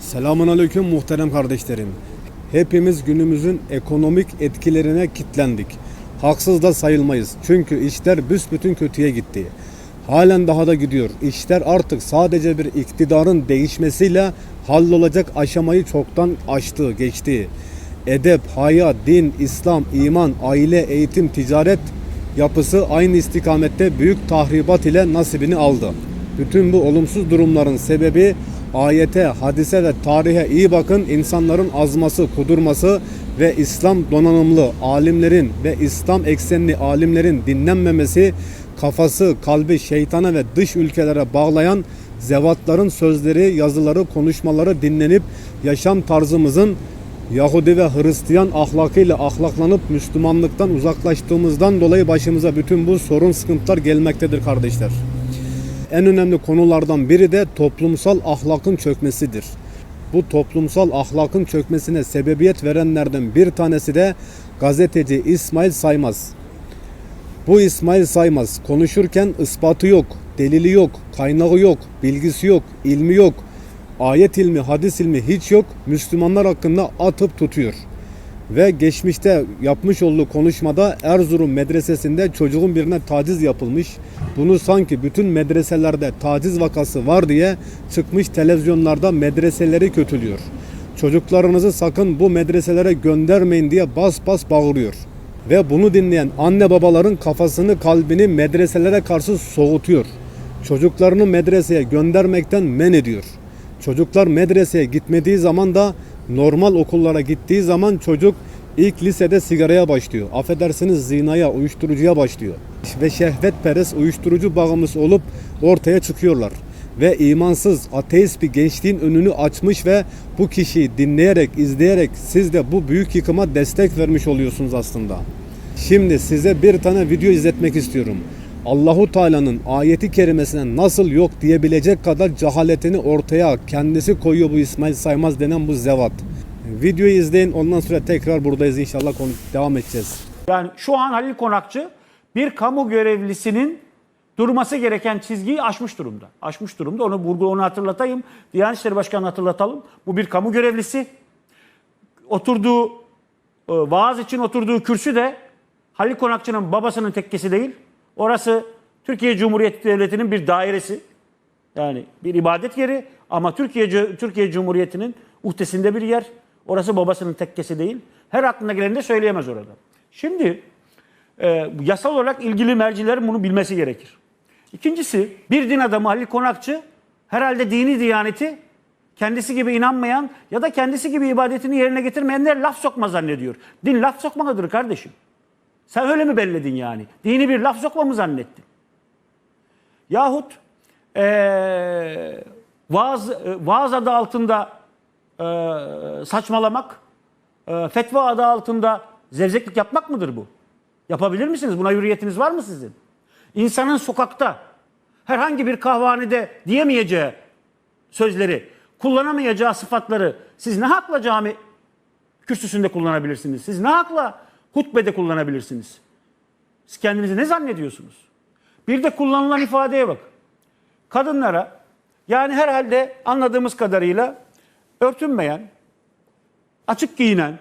Selamun Aleyküm muhterem kardeşlerim. Hepimiz günümüzün ekonomik etkilerine kitlendik. Haksız da sayılmayız. Çünkü işler büsbütün kötüye gitti. Halen daha da gidiyor. İşler artık sadece bir iktidarın değişmesiyle hallolacak aşamayı çoktan aştı, geçti. Edep, haya, din, İslam, iman, aile, eğitim, ticaret yapısı aynı istikamette büyük tahribat ile nasibini aldı. Bütün bu olumsuz durumların sebebi ayete, hadise ve tarihe iyi bakın insanların azması, kudurması ve İslam donanımlı alimlerin ve İslam eksenli alimlerin dinlenmemesi, kafası, kalbi şeytana ve dış ülkelere bağlayan zevatların sözleri, yazıları, konuşmaları dinlenip yaşam tarzımızın Yahudi ve Hristiyan ahlakıyla ahlaklanıp Müslümanlıktan uzaklaştığımızdan dolayı başımıza bütün bu sorun sıkıntılar gelmektedir kardeşler. En önemli konulardan biri de toplumsal ahlakın çökmesidir. Bu toplumsal ahlakın çökmesine sebebiyet verenlerden bir tanesi de gazeteci İsmail Saymaz. Bu İsmail Saymaz konuşurken ispatı yok, delili yok, kaynağı yok, bilgisi yok, ilmi yok, ayet ilmi, hadis ilmi hiç yok. Müslümanlar hakkında atıp tutuyor. Ve geçmişte yapmış olduğu konuşmada Erzurum medresesinde çocuğun birine taciz yapılmış. Bunu sanki bütün medreselerde taciz vakası var diye çıkmış televizyonlarda medreseleri kötülüyor. Çocuklarınızı sakın bu medreselere göndermeyin diye bas bas bağırıyor. Ve bunu dinleyen anne babaların kafasını kalbini medreselere karşı soğutuyor. Çocuklarını medreseye göndermekten men ediyor. Çocuklar medreseye gitmediği zaman da normal okullara gittiği zaman çocuk ilk lisede sigaraya başlıyor. Affedersiniz zinaya, uyuşturucuya başlıyor. Ve şehvetperest uyuşturucu bağımlısı olup ortaya çıkıyorlar. Ve imansız, ateist bir gençliğin önünü açmış ve bu kişiyi dinleyerek, izleyerek siz de bu büyük yıkıma destek vermiş oluyorsunuz aslında. Şimdi size bir tane video izletmek istiyorum. Allahu Teala'nın ayeti kerimesine nasıl yok diyebilecek kadar cehaletini ortaya kendisi koyuyor bu İsmail Saymaz denen bu zevat. Videoyu izleyin ondan sonra tekrar buradayız inşallah konu devam edeceğiz. Yani şu an Halil Konakçı bir kamu görevlisinin durması gereken çizgiyi aşmış durumda. Aşmış durumda. Onu vurgu onu hatırlatayım. Diyanet İşleri Başkanı hatırlatalım. Bu bir kamu görevlisi. Oturduğu e, vaaz için oturduğu kürsü de Halil Konakçı'nın babasının tekkesi değil. Orası Türkiye Cumhuriyeti Devleti'nin bir dairesi. Yani bir ibadet yeri ama Türkiye Türkiye Cumhuriyeti'nin uhdesinde bir yer. Orası babasının tekkesi değil. Her aklına geleni de söyleyemez orada. Şimdi e, yasal olarak ilgili mercilerin bunu bilmesi gerekir. İkincisi bir din adamı Halil Konakçı herhalde dini diyaneti kendisi gibi inanmayan ya da kendisi gibi ibadetini yerine getirmeyenler laf sokma zannediyor. Din laf sokmadır kardeşim. Sen öyle mi belledin yani? Dini bir laf sokma mı zannettin? Yahut ee, vaaz, vaaz adı altında e, saçmalamak, e, fetva adı altında zevzeklik yapmak mıdır bu? Yapabilir misiniz? Buna hürriyetiniz var mı sizin? İnsanın sokakta herhangi bir kahvanede diyemeyeceği sözleri, kullanamayacağı sıfatları siz ne hakla cami kürsüsünde kullanabilirsiniz? Siz ne hakla hutbede kullanabilirsiniz? Siz kendinizi ne zannediyorsunuz? Bir de kullanılan ifadeye bak. Kadınlara yani herhalde anladığımız kadarıyla örtünmeyen, açık giyinen,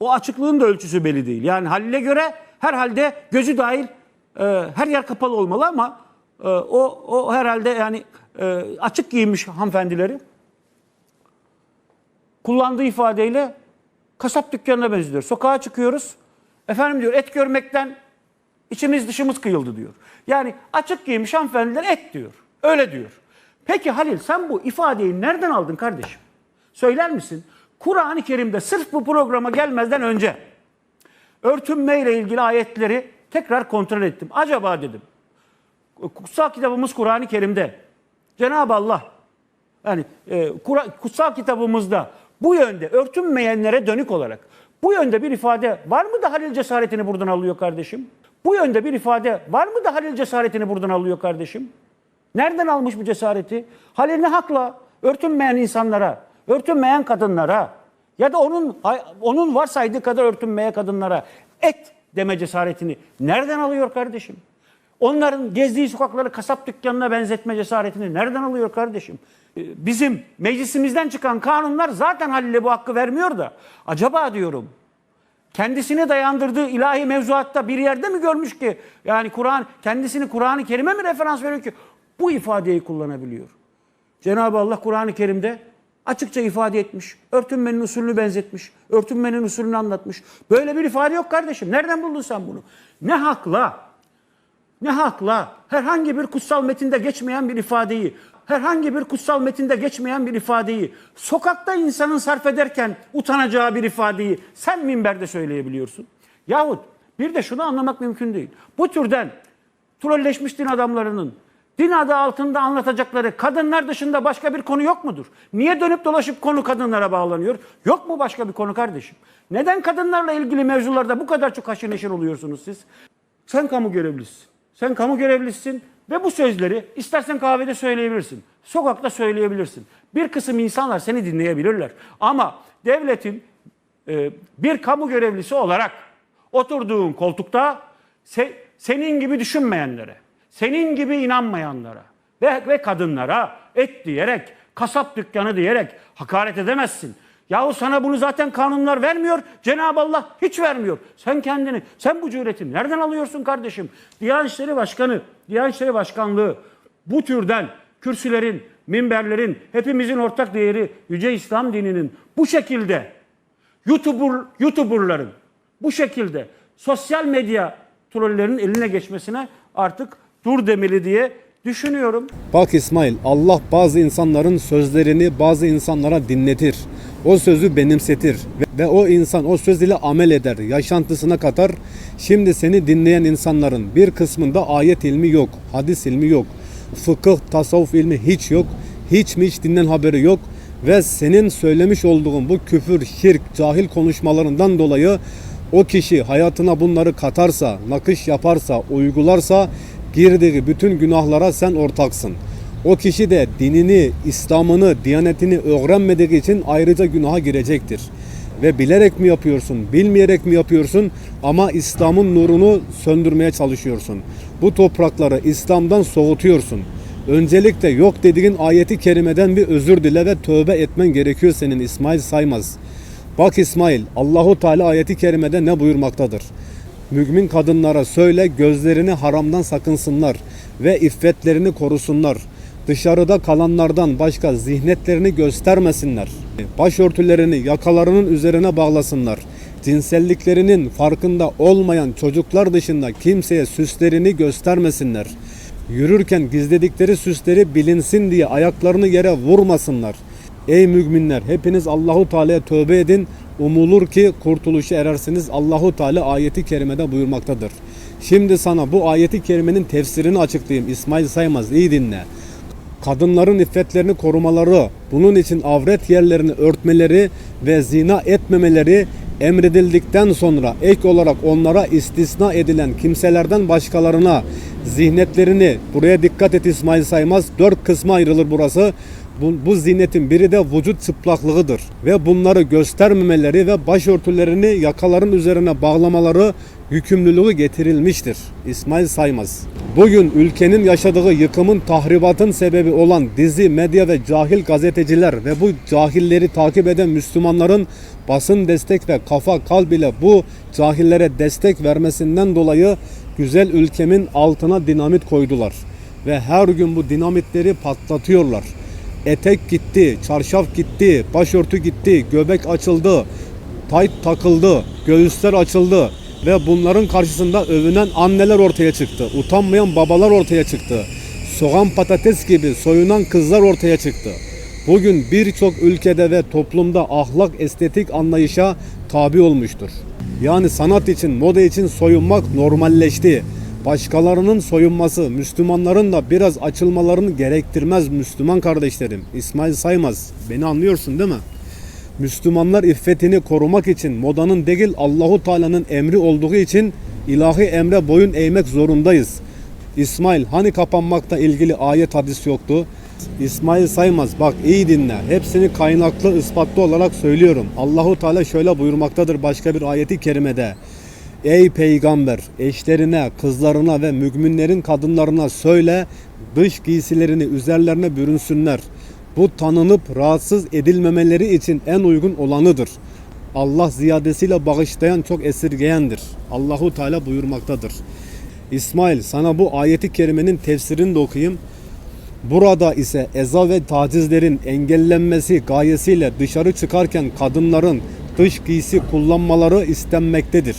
o açıklığın da ölçüsü belli değil. Yani Halil'e göre herhalde gözü dahil e, her yer kapalı olmalı ama e, o, o herhalde yani e, açık giyinmiş hanımefendileri kullandığı ifadeyle kasap dükkanına benziyor. Sokağa çıkıyoruz. Efendim diyor et görmekten içimiz dışımız kıyıldı diyor. Yani açık giymiş hanımefendiler et diyor. Öyle diyor. Peki Halil sen bu ifadeyi nereden aldın kardeşim? Söyler misin? Kur'an-ı Kerim'de sırf bu programa gelmezden önce örtünme ile ilgili ayetleri tekrar kontrol ettim. Acaba dedim. Kutsal kitabımız Kur'an-ı Kerim'de Cenab-ı Allah yani e, kutsal kitabımızda bu yönde örtünmeyenlere dönük olarak bu yönde bir ifade var mı da Halil cesaretini buradan alıyor kardeşim? Bu yönde bir ifade var mı da Halil cesaretini buradan alıyor kardeşim? Nereden almış bu cesareti? Halil ne hakla örtünmeyen insanlara, örtünmeyen kadınlara ya da onun onun varsaydığı kadar örtünmeye kadınlara et deme cesaretini nereden alıyor kardeşim? Onların gezdiği sokakları kasap dükkanına benzetme cesaretini nereden alıyor kardeşim? Ee, Bizim meclisimizden çıkan kanunlar zaten Halil'e bu hakkı vermiyor da. Acaba diyorum kendisine dayandırdığı ilahi mevzuatta bir yerde mi görmüş ki yani Kur'an kendisini Kur'an-ı Kerim'e mi referans veriyor ki bu ifadeyi kullanabiliyor? Cenab-ı Allah Kur'an-ı Kerim'de açıkça ifade etmiş. Örtünmenin usulünü benzetmiş. Örtünmenin usulünü anlatmış. Böyle bir ifade yok kardeşim. Nereden buldun sen bunu? Ne hakla? Ne hakla? Herhangi bir kutsal metinde geçmeyen bir ifadeyi, herhangi bir kutsal metinde geçmeyen bir ifadeyi, sokakta insanın sarf ederken utanacağı bir ifadeyi sen minberde söyleyebiliyorsun. Yahut bir de şunu anlamak mümkün değil. Bu türden trolleşmiş din adamlarının din adı altında anlatacakları kadınlar dışında başka bir konu yok mudur? Niye dönüp dolaşıp konu kadınlara bağlanıyor? Yok mu başka bir konu kardeşim? Neden kadınlarla ilgili mevzularda bu kadar çok haşır neşir oluyorsunuz siz? Sen kamu görevlisisin. Sen kamu görevlisisin ve bu sözleri istersen kahvede söyleyebilirsin. Sokakta söyleyebilirsin. Bir kısım insanlar seni dinleyebilirler. Ama devletin e, bir kamu görevlisi olarak oturduğun koltukta se- senin gibi düşünmeyenlere, senin gibi inanmayanlara ve, ve kadınlara et diyerek, kasap dükkanı diyerek hakaret edemezsin. Yahu sana bunu zaten kanunlar vermiyor. Cenab-ı Allah hiç vermiyor. Sen kendini, sen bu cüreti nereden alıyorsun kardeşim? Diyanet İşleri Başkanı, Diyanet İşleri Başkanlığı bu türden kürsülerin, minberlerin, hepimizin ortak değeri Yüce İslam dininin bu şekilde YouTuber, YouTuber'ların bu şekilde sosyal medya trollerinin eline geçmesine artık dur demeli diye düşünüyorum. Bak İsmail, Allah bazı insanların sözlerini bazı insanlara dinletir. O sözü benimsetir ve- o insan o söz ile amel eder, yaşantısına katar. Şimdi seni dinleyen insanların bir kısmında ayet ilmi yok, hadis ilmi yok, fıkıh, tasavvuf ilmi hiç yok. Hiç mi hiç dinden haberi yok ve senin söylemiş olduğun bu küfür, şirk, cahil konuşmalarından dolayı o kişi hayatına bunları katarsa, nakış yaparsa, uygularsa girdiği bütün günahlara sen ortaksın. O kişi de dinini, İslam'ını, diyanetini öğrenmediği için ayrıca günaha girecektir. Ve bilerek mi yapıyorsun, bilmeyerek mi yapıyorsun ama İslam'ın nurunu söndürmeye çalışıyorsun. Bu toprakları İslam'dan soğutuyorsun. Öncelikle yok dediğin ayeti kerimeden bir özür dile ve tövbe etmen gerekiyor senin İsmail Saymaz. Bak İsmail, Allahu Teala ayeti kerimede ne buyurmaktadır? Mümin kadınlara söyle gözlerini haramdan sakınsınlar ve iffetlerini korusunlar. Dışarıda kalanlardan başka zihnetlerini göstermesinler. Başörtülerini yakalarının üzerine bağlasınlar. Cinselliklerinin farkında olmayan çocuklar dışında kimseye süslerini göstermesinler. Yürürken gizledikleri süsleri bilinsin diye ayaklarını yere vurmasınlar. Ey müminler hepiniz Allahu Teala'ya tövbe edin. Umulur ki kurtuluşa erersiniz. Allahu Teala ayeti kerimede buyurmaktadır. Şimdi sana bu ayeti kerimenin tefsirini açıklayayım. İsmail Saymaz iyi dinle. Kadınların iffetlerini korumaları, bunun için avret yerlerini örtmeleri ve zina etmemeleri emredildikten sonra ek olarak onlara istisna edilen kimselerden başkalarına zihnetlerini buraya dikkat et İsmail Saymaz dört kısma ayrılır burası. Bu, bu zihnetin biri de vücut çıplaklığıdır ve bunları göstermemeleri ve başörtülerini yakaların üzerine bağlamaları yükümlülüğü getirilmiştir. İsmail Saymaz. Bugün ülkenin yaşadığı yıkımın tahribatın sebebi olan dizi, medya ve cahil gazeteciler ve bu cahilleri takip eden Müslümanların basın destek ve kafa kalb ile bu cahillere destek vermesinden dolayı güzel ülkemin altına dinamit koydular. Ve her gün bu dinamitleri patlatıyorlar. Etek gitti, çarşaf gitti, başörtü gitti, göbek açıldı, tayt takıldı, göğüsler açıldı ve bunların karşısında övünen anneler ortaya çıktı. Utanmayan babalar ortaya çıktı. Soğan patates gibi soyunan kızlar ortaya çıktı. Bugün birçok ülkede ve toplumda ahlak estetik anlayışa tabi olmuştur. Yani sanat için, moda için soyunmak normalleşti. Başkalarının soyunması, Müslümanların da biraz açılmalarını gerektirmez Müslüman kardeşlerim. İsmail Saymaz, beni anlıyorsun değil mi? Müslümanlar iffetini korumak için modanın değil Allahu Teala'nın emri olduğu için ilahi emre boyun eğmek zorundayız. İsmail hani kapanmakta ilgili ayet hadis yoktu? İsmail Saymaz bak iyi dinle. Hepsini kaynaklı ispatlı olarak söylüyorum. Allahu Teala şöyle buyurmaktadır başka bir ayeti kerimede. Ey peygamber eşlerine, kızlarına ve müminlerin kadınlarına söyle dış giysilerini üzerlerine bürünsünler. Bu tanınıp rahatsız edilmemeleri için en uygun olanıdır. Allah ziyadesiyle bağışlayan çok esirgeyendir. Allahu Teala buyurmaktadır. İsmail sana bu ayeti kerimenin tefsirini de okuyayım. Burada ise eza ve tacizlerin engellenmesi gayesiyle dışarı çıkarken kadınların dış giysi kullanmaları istenmektedir.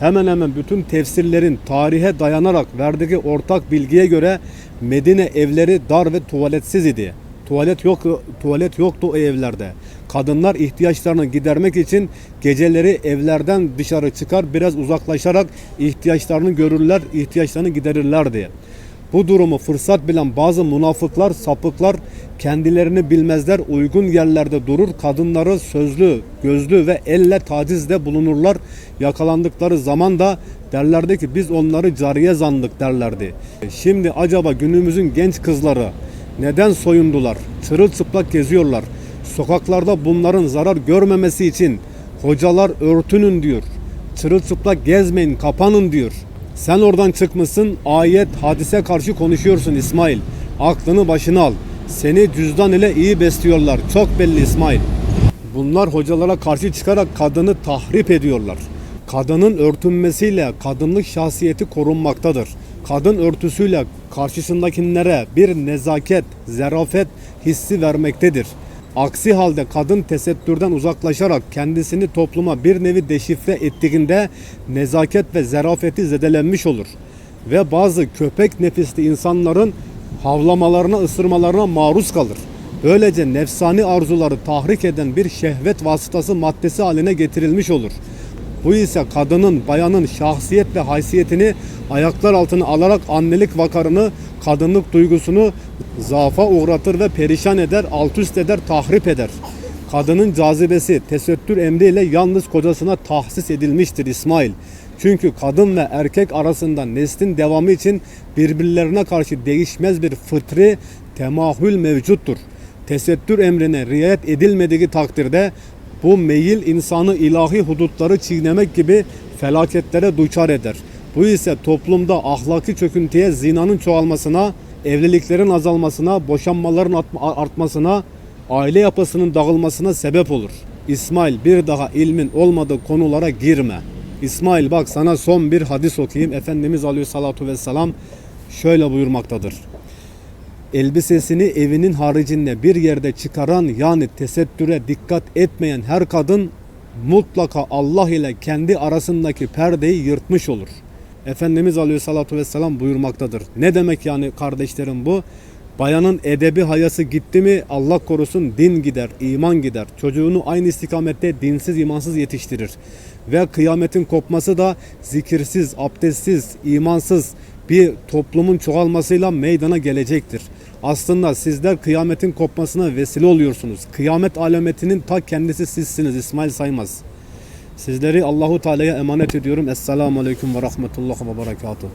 Hemen hemen bütün tefsirlerin tarihe dayanarak verdiği ortak bilgiye göre Medine evleri dar ve tuvaletsiz idi. Tuvalet yok tuvalet yoktu o evlerde. Kadınlar ihtiyaçlarını gidermek için geceleri evlerden dışarı çıkar biraz uzaklaşarak ihtiyaçlarını görürler, ihtiyaçlarını giderirler diye. Bu durumu fırsat bilen bazı münafıklar, sapıklar kendilerini bilmezler, uygun yerlerde durur, kadınları sözlü, gözlü ve elle tacizde bulunurlar. Yakalandıkları zaman da derlerdi ki biz onları cariye zandık derlerdi. Şimdi acaba günümüzün genç kızları neden soyundular? Çırılçıplak geziyorlar. Sokaklarda bunların zarar görmemesi için hocalar örtünün diyor. Çırılçıplak gezmeyin, kapanın diyor. Sen oradan çıkmışsın, ayet, hadise karşı konuşuyorsun İsmail. Aklını başına al. Seni cüzdan ile iyi besliyorlar. Çok belli İsmail. Bunlar hocalara karşı çıkarak kadını tahrip ediyorlar. Kadının örtünmesiyle kadınlık şahsiyeti korunmaktadır. Kadın örtüsüyle karşısındakilere bir nezaket, zerafet hissi vermektedir. Aksi halde kadın tesettürden uzaklaşarak kendisini topluma bir nevi deşifre ettiğinde nezaket ve zerafeti zedelenmiş olur. Ve bazı köpek nefisli insanların havlamalarına, ısırmalarına maruz kalır. Böylece nefsani arzuları tahrik eden bir şehvet vasıtası maddesi haline getirilmiş olur. Bu ise kadının, bayanın şahsiyet ve haysiyetini ayaklar altına alarak annelik vakarını, kadınlık duygusunu zaafa uğratır ve perişan eder, alt üst eder, tahrip eder. Kadının cazibesi tesettür emriyle yalnız kocasına tahsis edilmiştir İsmail. Çünkü kadın ve erkek arasında neslin devamı için birbirlerine karşı değişmez bir fıtri temahül mevcuttur. Tesettür emrine riayet edilmediği takdirde bu meyil insanı ilahi hudutları çiğnemek gibi felaketlere duçar eder. Bu ise toplumda ahlaki çöküntüye, zinanın çoğalmasına, evliliklerin azalmasına, boşanmaların artma- artmasına, aile yapısının dağılmasına sebep olur. İsmail bir daha ilmin olmadığı konulara girme. İsmail bak sana son bir hadis okuyayım. Efendimiz Aleyhissalatu Vesselam şöyle buyurmaktadır elbisesini evinin haricinde bir yerde çıkaran yani tesettüre dikkat etmeyen her kadın mutlaka Allah ile kendi arasındaki perdeyi yırtmış olur. Efendimiz Aleyhissalatu Vesselam buyurmaktadır. Ne demek yani kardeşlerim bu? Bayanın edebi hayası gitti mi Allah korusun din gider, iman gider. Çocuğunu aynı istikamette dinsiz, imansız yetiştirir. Ve kıyametin kopması da zikirsiz, abdestsiz, imansız, bir toplumun çoğalmasıyla meydana gelecektir. Aslında sizler kıyametin kopmasına vesile oluyorsunuz. Kıyamet alametinin ta kendisi sizsiniz İsmail Saymaz. Sizleri Allahu Teala'ya emanet ediyorum. Esselamu Aleyküm ve Rahmetullah ve Berekatuhu.